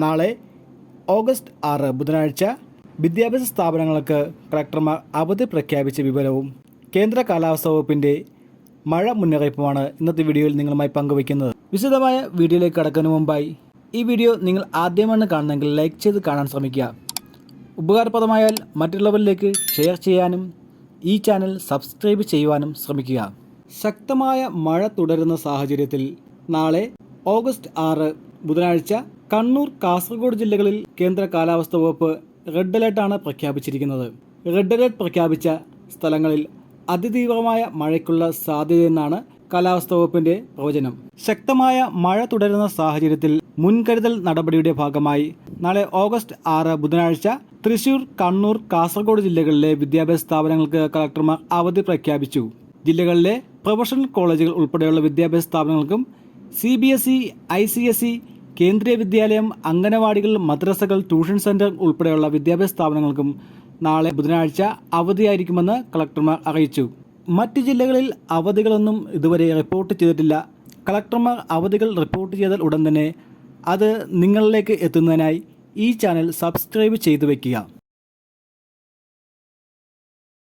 നാളെ ഓഗസ്റ്റ് ആറ് ബുധനാഴ്ച വിദ്യാഭ്യാസ സ്ഥാപനങ്ങൾക്ക് കളക്ടർമാർ അവധി പ്രഖ്യാപിച്ച വിവരവും കേന്ദ്ര കാലാവസ്ഥാ വകുപ്പിന്റെ മഴ മുന്നറിയിപ്പുമാണ് ഇന്നത്തെ വീഡിയോയിൽ നിങ്ങളുമായി പങ്കുവയ്ക്കുന്നത്. വിശദമായ വീഡിയോയിലേക്ക് കടക്കുന്നതിന് മുമ്പായി ഈ വീഡിയോ നിങ്ങൾ ആദ്യമാണ് കാണുന്നതെങ്കിൽ ലൈക്ക് ചെയ്ത് കാണാൻ ശ്രമിക്കുക. ഉപകാരപ്രദമായാൽ മറ്റുള്ളവരിലേക്ക് ഷെയർ ചെയ്യാനും ഈ ചാനൽ സബ്സ്ക്രൈബ് ചെയ്യുവാനും ശ്രമിക്കുക. ശക്തമായ മഴ തുടരുന്ന സാഹചര്യത്തിൽ നാളെ ഓഗസ്റ്റ് ആറ് ബുധനാഴ്ച കണ്ണൂർ കാസർഗോഡ് ജില്ലകളിൽ കേന്ദ്ര കാലാവസ്ഥ വകുപ്പ് റെഡ് അലേർട്ടാണ് പ്രഖ്യാപിച്ചിരിക്കുന്നത്. റെഡ് അലേർട്ട് പ്രഖ്യാപിച്ച സ്ഥലങ്ങളിൽ അതിതീവ്രമായ മഴയ്ക്കുള്ള സാധ്യതയെന്നാണ് കാലാവസ്ഥാ വകുപ്പിന്റെ പ്രവചനം. ശക്തമായ മഴ തുടരുന്ന സാഹചര്യത്തിൽ മുൻകരുതൽ നടപടിയുടെ ഭാഗമായി നാളെ ഓഗസ്റ്റ് ആറ് ബുധനാഴ്ച തൃശൂർ കണ്ണൂർ കാസർഗോഡ് ജില്ലകളിലെ വിദ്യാഭ്യാസ സ്ഥാപനങ്ങൾക്ക് കളക്ടർമാർ അവധി പ്രഖ്യാപിച്ചു. ജില്ലകളിലെ പ്രൊഫഷണൽ കോളേജുകൾ ഉൾപ്പെടെയുള്ള വിദ്യാഭ്യാസ സ്ഥാപനങ്ങൾക്കും C B S E I C S E കേന്ദ്രീയ വിദ്യാലയം അംഗനവാടികൾ മദ്രസകൾ ട്യൂഷൻ സെന്റർ ഉൾപ്പെടെയുള്ള വിദ്യാഭ്യാസ സ്ഥാപനങ്ങൾക്കും നാളെ ബുധനാഴ്ച അവധിയായിരിക്കുമെന്ന് കളക്ടർമാർ അറിയിച്ചു. മറ്റ് ജില്ലകളിൽ അവധികളൊന്നും ഇതുവരെ റിപ്പോർട്ട് ചെയ്തിട്ടില്ല. കളക്ടർമാർ അവധികൾ റിപ്പോർട്ട് ചെയ്താൽ ഉടൻ തന്നെ അത് നിങ്ങളിലേക്ക് എത്തുന്നതിനായി ഈ ചാനൽ സബ്സ്ക്രൈബ് ചെയ്തു വയ്ക്കുക